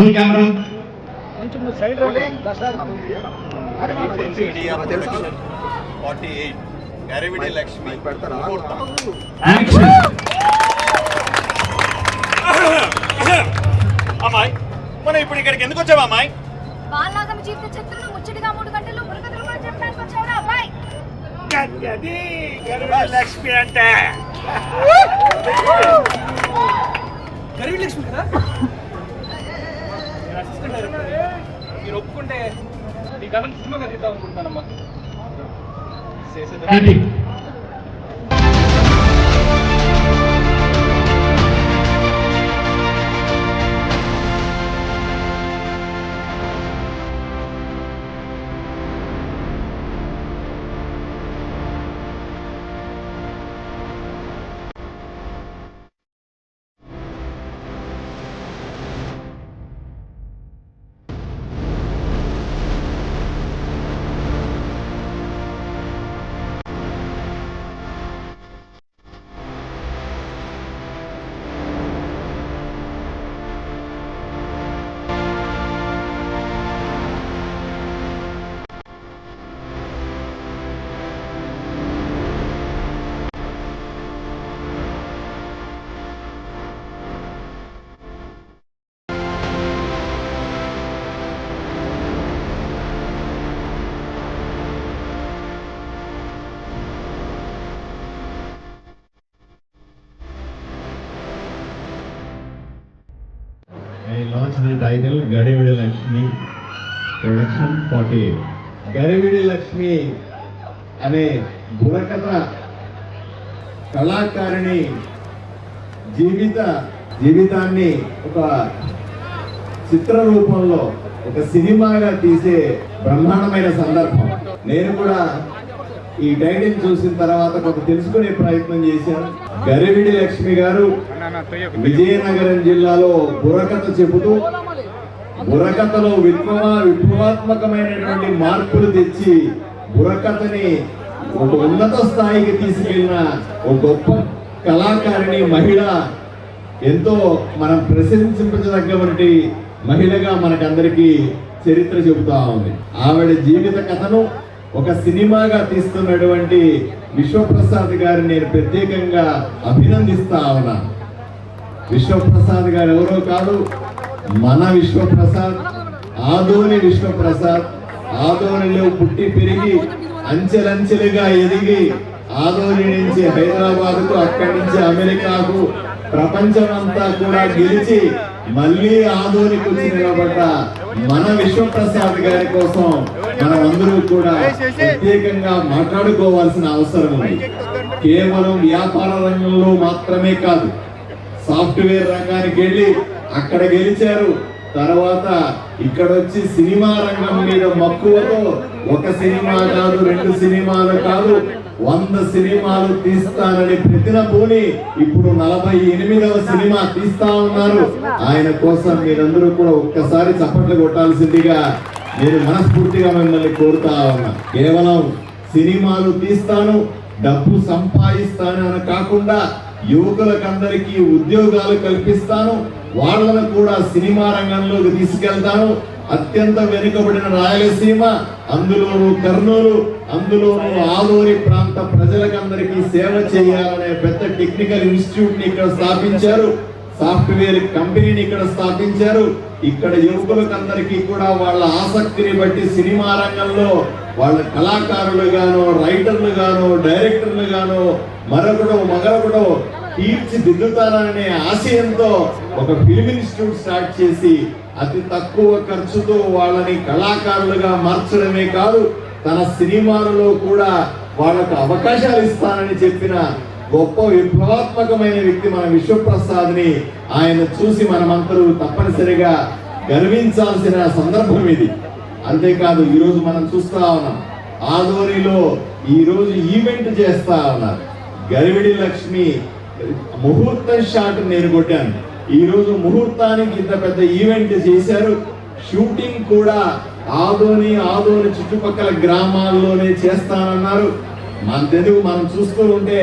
Roll camera. కొంచెం side forty eight Garividi Lakshmi అమ్మాయి మనం ఇప్పుడు ఇక్కడికి ఎందుకు వచ్చావా అమ్మాయి? మీ జీవిత చరిత్రలో ముచ్చటిగా మూడు గంటలు మురుగతులు కూడా చెప్పడానికి వచ్చావురా అబ్బాయి అది గరివిడి లక్ష్మి అంటే. గరివిడి లక్ష్మి కదా? నేను అసిస్టెంట్ డైరెక్టర్ మీరు ఒప్పుకుంటే ఈ కథ సినిమాగా తీద్దాం అనుకుంటానమ్మా చేసేది I launched the title Gadividi Lakshmi Production 48. Garividi Lakshmi అనే బుర్రకథ కళాకారిణి జీవిత జీవితాన్ని ఒక చిత్ర రూపంలో ఒక సినిమాగా తీసే బ్రహ్మాండమైన సందర్భం నేను కూడా ఈ టైటిల్ చూసిన తర్వాత కొంత తెలుసుకునే ప్రయత్నం చేశాను గరివిడి లక్ష్మి గారు విజయనగరం జిల్లాలో బుర్రకథ చెబుతూ బుర్రకథలో విప్లవ విప్లవాత్మకమైనటువంటి మార్పులు తెచ్చి బుర్రకథని ఒక ఉన్నత స్థాయికి తీసుకెళ్ళిన ఒక గొప్ప కళాకారిణి మహిళ ఎంతో మనం ప్రశంసించదగ్గటువంటి మహిళగా మనకందరికీ చరిత్ర చెబుతా ఉంది. ఆవిడ జీవిత కథను ఒక సినిమాగా తీస్తున్నటువంటి విశ్వప్రసాద్ గారిని నేను ప్రత్యేకంగా అభినందిస్తా ఉన్నాను. విశ్వప్రసాద్ గారు ఎవరో కాదు మన విశ్వప్రసాద్ ఆదోని విశ్వప్రసాద్ ఆదోనిలో పుట్టి పెరిగి అంచెలంచెలుగా ఎదిగి ఆదోని నుంచి హైదరాబాద్కు అక్కడి నుంచి అమెరికాకు ప్రపంచమంతా కూడా గెలిచి మళ్ళీ ఆదోనికి వచ్చి నిలబడ్డ మన విశ్వప్రసాద్ గారి కోసం మనం అందరూ కూడా ప్రత్యేకంగా మాట్లాడుకోవాల్సిన అవసరం ఉంది. కేవలం వ్యాపార రంగంలో మాత్రమే కాదు సాఫ్ట్వేర్ రంగానికి వెళ్ళి అక్కడ గెలిచారు. తర్వాత ఇక్కడ వచ్చి సినిమా రంగం మీద మక్కువతో ఒక సినిమా కాదు రెండు సినిమాలు కాదు వంద సినిమాలు తీస్తానని ప్రతిన పోని ఇప్పుడు నలభై ఎనిమిదవ సినిమా తీస్తా ఉన్నారు. ఆయన కోసం మీరందరూ కూడా ఒక్కసారి చప్పట్లు కొట్టాల్సిందిగా నేను మనస్ఫూర్తిగా మిమ్మల్ని కోరుతా ఉన్నా. కేవలం సినిమాలు తీస్తాను డబ్బు సంపాదిస్తాను అని కాకుండా యువకులకందరికీ ఉద్యోగాలు కల్పిస్తాను. వాళ్ళను కూడా సినిమా రంగంలోకి తీసుకెళ్తాను. అత్యంత వెనుకబడిన రాయలసీమ అందులోను కర్నూలు అందులోను ఆలూరి ప్రాంత ప్రజలకందరికీ సేవ చేయాలనే పెద్ద టెక్నికల్ ఇన్స్టిట్యూట్ని ఇక్కడ స్థాపించారు. సాఫ్ట్వేర్ కంపెనీని ఇక్కడ స్థాపించారు. ఇక్కడ యువకులకందరికీ కూడా వాళ్ళ ఆసక్తిని బట్టి సినిమా రంగంలో వాళ్ళ కళాకారులు గాను రైటర్లు గాను డైరెక్టర్లు గాను మరొకడు మరొకడు తీర్చిదిద్దుతారనే ఆశయంతో ఒక ఫిలిం ఇన్స్టిట్యూట్ స్టార్ట్ చేసి అతి తక్కువ ఖర్చుతో వాళ్ళని కళాకారులుగా మార్చడమే కాదు తన సినిమాలలో కూడా వాళ్ళకు అవకాశాలు ఇస్తానని చెప్పిన గొప్ప విప్లవాత్మకమైన వ్యక్తి మన విశ్వప్రసాద్ని ఆయన చూసి మనమందరూ తప్పనిసరిగా గర్వించాల్సిన సందర్భం ఇది. అంతేకాదు ఈరోజు మనం చూస్తా ఉన్నాం ఆదోనిలో ఈరోజు ఈవెంట్ చేస్తా ఉన్నారు. గరివిడి లక్ష్మి ముహూర్తం షాట్ నేను కొట్టాను. ఈరోజు ముహూర్తానికి ఇంత పెద్ద ఈవెంట్ చేశారు. షూటింగ్ కూడా ఆదోని ఆదోని చుట్టుపక్కల గ్రామాల్లోనే చేస్తానన్నారు. మన తెలుగు మనం చూస్తూ ఉంటే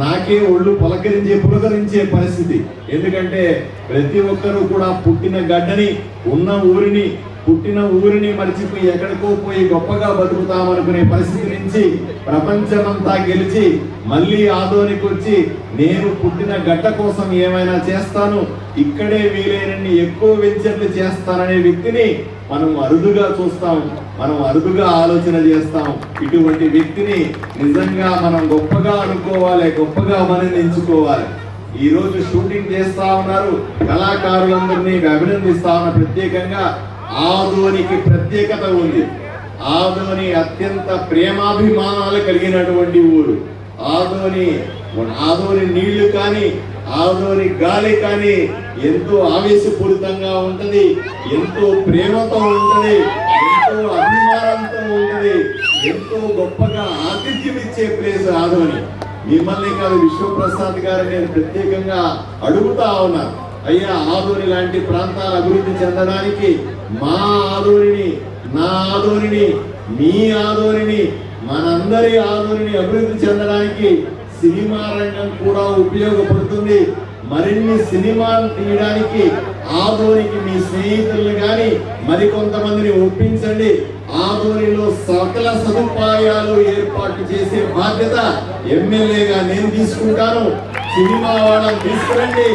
నాకే ఒళ్ళు పులకరించే పులకరించే పరిస్థితి. ఎందుకంటే ప్రతి ఒక్కరూ కూడా పుట్టిన గడ్డని ఉన్న ఊరిని పుట్టిన ఊరిని మరిచిపోయి ఎక్కడికో పోయి గొప్పగా బతుకుతామనుకునే పరిస్థితి నుంచి ప్రపంచమంతా గెలిచి మళ్ళీ ఆదోనికి వచ్చి నేను పుట్టిన గడ్డ కోసం ఏమైనా చేస్తాను ఇక్కడే వీలైనన్ని ఎక్కువ వెంచర్లు చేస్తాననే వ్యక్తిని మనం అరుదుగా చూస్తాం మనం అరుదుగా ఆలోచన చేస్తాం. ఇటువంటి వ్యక్తిని నిజంగా మనం గొప్పగా అనుకోవాలి గొప్పగా మనం ఎంచుకోవాలి ఈ రోజు షూటింగ్ చేస్తా ఉన్నారు కళాకారులందరినీ అభినందిస్తా ఉన్నారు ప్రత్యేకంగా. ఆధోనికి ప్రత్యేకత ఉంది. ఆదోని అత్యంత ప్రేమాభిమానాలు కలిగినటువంటి ఊరు. ఆదోని ఆదోని నీళ్ళు కానీ ఆదోని గాలి కానీ ఎంతో ఆవేశపూరితంగా ఉంటది ఎంతో ప్రేమతో ఉంటది ఎంతో అభిమానంతో ఉంటది ఎంతో గొప్పగా ఆతిథ్యం ఇచ్చే ప్లేస్ ఆదోని. మిమ్మల్ని కాదు విశ్వప్రసాద్ గారు నేను ప్రత్యేకంగా అడుగుతా ఉన్నాను. అయ్యా ఆదోని లాంటి ప్రాంతాలు అభివృద్ధి చెందడానికి మా ఆదోనిని నా ఆదోనిని మీ ఆదోనిని మనందరి ఆదోనిని అభివృద్ధి చెందడానికి సినిమా రంగం కూడా ఉపయోగపడుతుంది. మరిన్ని సినిమాలు తీయడానికి ఆదోనికి మీ స్నేహితులను కానీ మరికొంతమందిని ఒప్పించండి. ఆదోనిలో సకల సదుపాయాలు ఏర్పాటు చేసే బాధ్యత ఎమ్మెల్యేగా నేను తీసుకుంటాను. సినిమా వాళ్ళని తీసుకురండి.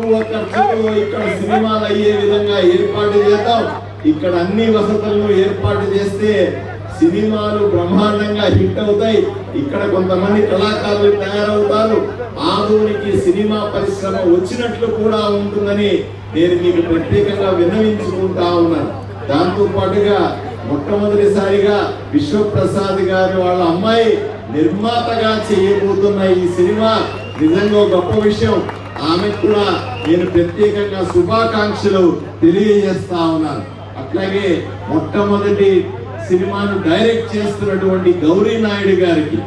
తక్కువ ఖర్చుతో ఇక్కడ సినిమాలు అయ్యే విధంగా ఏర్పాటు చేద్దాం. ఇక్కడ అన్ని వసతులను ఏర్పాటు చేస్తే సినిమాలు బ్రహ్మాండంగా హిట్ అవుతాయి. ఇక్కడ కొంతమంది కళాకారులు తయారవుతారు. ఆధునికి సినిమా పరిశ్రమ వచ్చినట్లు కూడా ఉంటుందని నేను మీకు ప్రత్యేకంగా విన్నవించుకుంటా ఉన్నాను. దాంతో పాటుగా మొట్టమొదటిసారిగా విశ్వప్రసాద్ గారి వాళ్ళ అమ్మాయి నిర్మాతగా చేయబోతున్న ఈ సినిమా నిజంగా గొప్ప విషయం. ఆమె కూడా నేను ప్రత్యేకంగా శుభాకాంక్షలు తెలియజేస్తా ఉన్నాను. అట్లాగే మొట్టమొదటి సినిమాను డైరెక్ట్ చేస్తున్నటువంటి గౌరీ నాయుడు గారికి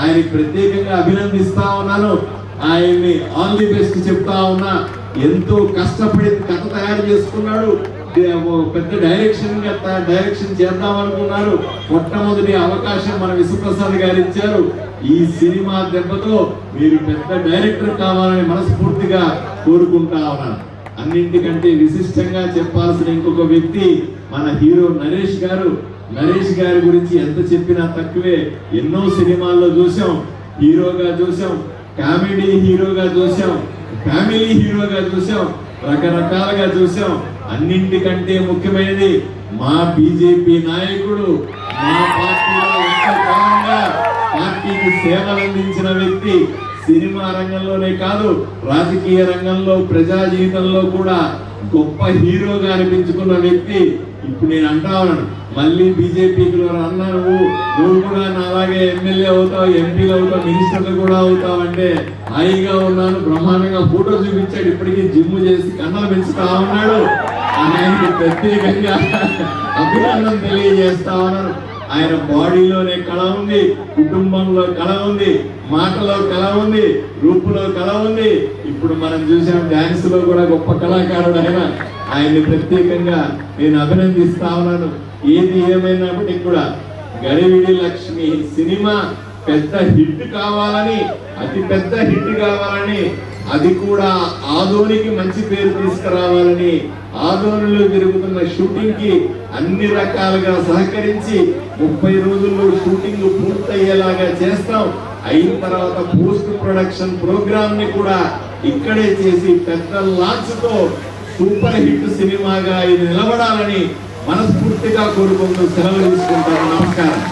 ఆయన ప్రత్యేకంగా అభినందిస్తా ఉన్నాను. ఆయన్ని ఆల్ ది బెస్ట్ చెప్తా ఉన్నా. ఎంతో కష్టపడి కథ తయారు చేసుకున్నాడు. పెద్ద డైరెక్షన్ త- డైరెక్షన్ చేద్దాం అనుకున్నారు. మొట్టమొదటి అవకాశం మన విశ్వప్రసాద్ గారు ఇచ్చారు. ఈ సినిమా దెబ్బతో మీరు పెద్ద డైరెక్టర్ కావాలని మనస్ఫూర్తిగా కోరుకుంటా ఉన్నాను. అన్నింటికంటే విశిష్టంగా చెప్పాల్సిన ఇంకొక వ్యక్తి మన హీరో నరేష్ గారు. నరేష్ గారి గురించి ఎంత చెప్పినా తక్కువే. ఎన్నో సినిమాల్లో చూసాం హీరోగా చూసాం కామెడీ హీరోగా చూసాం ఫ్యామిలీ హీరోగా చూసాం రకరకాలుగా చూసాం అన్నింటికంటే ముఖ్యమైనది మా బీజేపీ నాయకుడు మా పార్టీలో పార్టీకి సేవలు అందించిన వ్యక్తి సినిమా రంగంలోనే కాదు రాజకీయ రంగంలో ప్రజా జీవితంలో కూడా గొప్ప హీరోగా అనిపించుకున్న వ్యక్తి ఇప్పుడు నేను అంటా ఉన్నాను. మళ్ళీ బీజేపీకి అన్నా నువ్వు నువ్వు కూడా నాలాగే ఎమ్మెల్యే అవుతావు ఎంపీలు అవుతావు మినిస్టర్లు కూడా అవుతావు అంటే హాయిగా ఉన్నాను బ్రహ్మాండంగా ఫోటో చూపించాడు ఇప్పటికీ జిమ్ చేసి కన్నలు పెంచుతా ఉన్నాడు. ఆయనకి ప్రత్యేకంగా అభినందన తెలియజేస్తా ఉన్నాను ఆయన బాడీలోనే కళ ఉంది కుటుంబంలో కళ ఉంది మాటలో కళ ఉంది రూపులో కళ ఉంది. ఇప్పుడు మనం చూసాం డాన్స్లో కూడా గొప్ప కళాకారుడు ఆయన. ఆయన్ని ప్రత్యేకంగా నేను అభినందిస్తా ఉన్నాను. ఏది ఏమైనప్పటికీ కూడా గరివిడి లక్ష్మి సినిమా పెద్ద హిట్ కావాలని అతి పెద్ద హిట్ కావాలని అది కూడా ఆధోనికి మంచి పేరు తీసుకురావాలని ఆదోనిలో జరుగుతున్న షూటింగ్కి అన్ని రకాలుగా సహకరించి ముప్పై రోజుల్లో షూటింగ్ పూర్తయ్యేలాగా చేస్తాం. అయిన తర్వాత పోస్ట్ ప్రొడక్షన్ ప్రోగ్రామ్ని కూడా ఇక్కడే చేసి పెద్ద లాంచ్తో సూపర్ హిట్ సినిమాగా ఇది నిలబడాలని మనస్ఫూర్తిగా కోరుకుంటూ సెలవు తీసుకుంటాను. నమస్కారం.